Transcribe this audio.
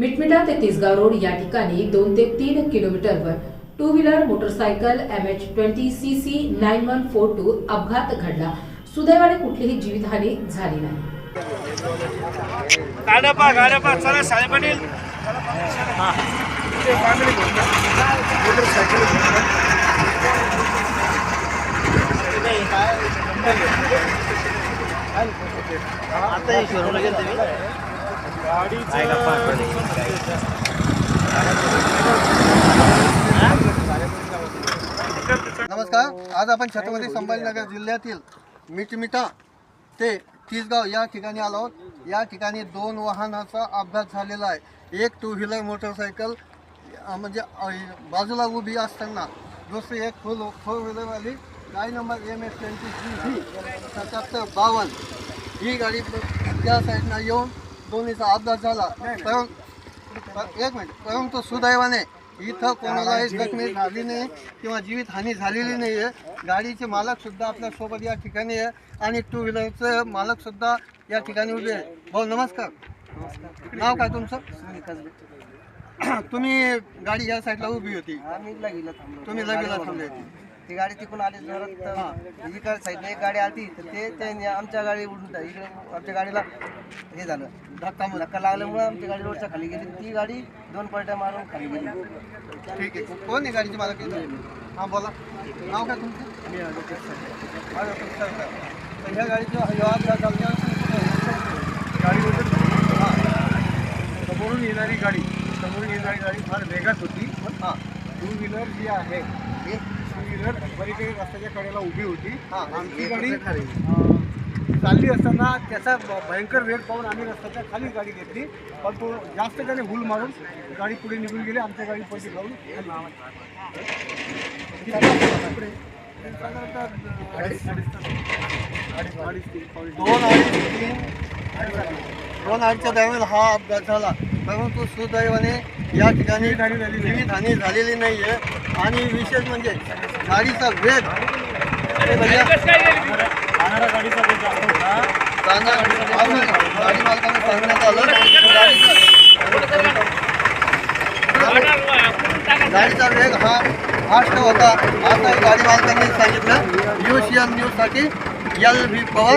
मिटमिटा ते तिसगाव रोड या ठिकाणी दोन ते तीन किलोमीटरवर two wheeler motorcycle M H twenty C C nine one four two अपघात घडला. सुदैवाने कुठलीही जीवितहानी झाली नाही. नमस्कार. आज आपण छत्रपती संभाजीनगर जिल्ह्यातील मिटमिटा ते तिसगाव या ठिकाणी आलो आहोत. या ठिकाणी दोन वाहनाचा अपघात झालेला आहे. एक टू व्हीलर मोटरसायकल म्हणजे बाजूला उभी असताना दुसरी एक फोर फोर व्हीलरवाली गाडी number M S twenty three V सत्याहत्तर बावन्न. ही गाडी त्या साईडनं येऊन दोन्हीचा अपघात झाला परंतु एक मिनिट परंतु सुदैवाने इथं कोणालाही जखमी झाली नाही किंवा जीवितहानी झालेली नाही. आहे गाडीचे मालक सुद्धा आपल्यासोबत या ठिकाणी आहे आणि टू व्हीलरचे मालक सुद्धा या ठिकाणी उभे आहे. भाऊ नमस्कार. नाव काय तुमचं? तुम्ही गाडी या साईडला उभी होती. तुम्ही लगेला थांबले. ती गाडी तिकडून आली जोरात इकडे साईडला एक गाडी आली तर ते त्यांनी आमच्या गाडी उडून. इकडे आमच्या गाडीला हे झालं. धक्का धक्का लागल्यामुळे आमची गाडी रोडच्या खाली गेली. ती गाडी दोन पलट्या मारून खाली गेली. ठीक आहे. कोण आहे गाडीचे मालक हां बोला. नाव काय तुमचं? ह्या गाडीचं गाडी होती समोरून येणारी गाडी समोरून येणारी गाडी फार वेगात होती. हां. टू व्हीलर जी आहे हे टू व्हीलर पलीकडे रस्त्याच्या कडेला उभी होती. हां आमची गाडी चालली असताना त्याचा भयंकर वेग पाहून आम्ही रस्त्याच्या खाली गाडी घेतली. पण तो जास्त त्याने भूल मारून गाडी पुढे निघून गेली आमच्या गाडी पलटी खाऊन दोन अडीच तीन दोन अडीचच्या दरम्यान हा अपघात झाला. परंतु सुदैवाने या ठिकाणी जीवितहानी झालेली नाही आहे आणि विशेष म्हणजे गाडीचा वेग जाणार- गाडी मालकाने सांगण्यात आलं. गाडीचा- वेग हा फास्ट होता. असं गाडी मालकांनी सांगितलं. न्यूज एन न्यूजसाठी एल व्ही पवार.